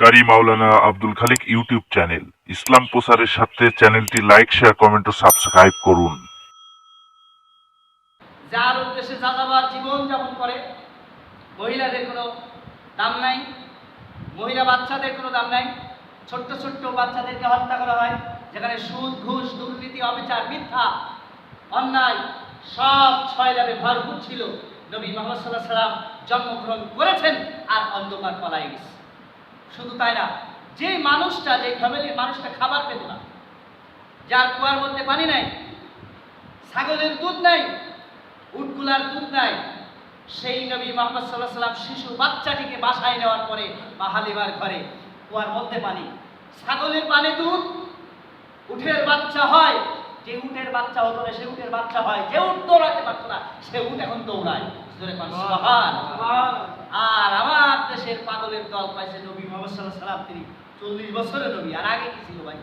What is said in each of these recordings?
কারি মাওলানা Abdul Khalik YouTube channel. Islam প্রচারের সাথে চ্যানেলটি লাইক, শেয়ার, কমেন্ট ও সাবস্ক্রাইব করুন। যার উদ্দেশ্যে যাযাবার জীবন যাপন করে, মহিলাদের কোনো দাম নাই, মহিলা বাচ্চাদের কোনো দাম নাই। ছোট্ট ছোট্ট বাচ্চাদেরকে হত্যা করা হয়, যেখানে সুদ, ঘুষ, দুর্নীতি, অবিচার, মিথ্যা, অন্যায় সব ছয় ছয়লাভে ভরপুর ছিল। নবী মোহাম্মদ সাল্লাহ সাল্লাম জন্মগ্রহণ করেছেন আর অন্ধকার পলাই গেছে। শুধু তাই না যে মানুষটা যে ফ্যামিলির মানুষটা খাবার পেত না, যার কুয়ার মধ্যে পানি নাই, ছাগলের দুধ নাই, উটগুলার দুধ নাই, সেই নবী মোহাম্মদ সাল্লাহ সাল্লাম শিশু বাচ্চাটিকে বাসায় নেওয়ার পরে বা হালিমার ঘরে কুয়ার মধ্যে পানি, ছাগলের পানি দুধ, উঠের বাচ্চা হয়, যে উটের বাচ্চা হতো না, সে উটের বাচ্চা হয়, যে উট দৌড়াতে পারতো না, সে উট এখন দৌড়ায়। আর আমার দেশের পাগলের দল পাইছে নবী মোহাম্মদ সাল্লাহ সাল্লাম, তিনি চল্লিশ বছরের নবী, আর আগে কি ছিল ভাই?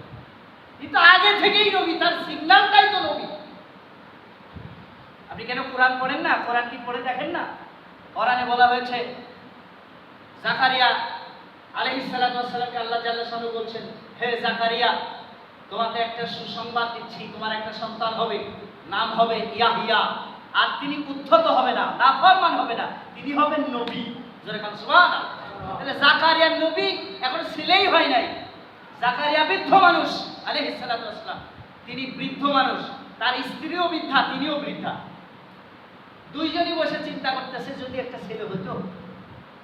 কিন্তু আগে থেকেই নবী, তার সিগন্যালটাই তো নবী। আপনি কেন কোরআন পড়েন না? কোরআন কি পড়ে দেখেন না? কোরআনে বলা হয়েছে, জাকারিয়া সালামকে আল্লাহ জাল্লা শানু বলছেন, হে জাকারিয়া, তোমাকে একটা সুসংবাদ দিচ্ছি, তোমার একটা সন্তান হবে, নাম হবে ইয়াহিয়া। আর তিনি উদ্ধত হবে না নাফরমান হবে না। তিনি হবেন নবী। জোরে কান তাহলে জাকারিয়ার নবী এখন ছেলেই হয় নাই। জাকারিয়া বৃদ্ধ মানুষ আলাইহিস সালাতু ওয়াস তিনি বৃদ্ধ মানুষ। তার স্ত্রীও বৃদ্ধা তিনিও বৃদ্ধা। দুইজনই বসে চিন্তা করতেছে যদি একটা ছেলে হতো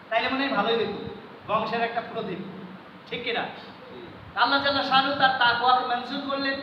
তাইলে মনে হয় ভালোই হতো বংশের একটা প্রদীপ ঠিক কিনা? আল্লাহ জাল্লাহ শাহরুখ তার তাকওয়াকে মঞ্জুর করলেন।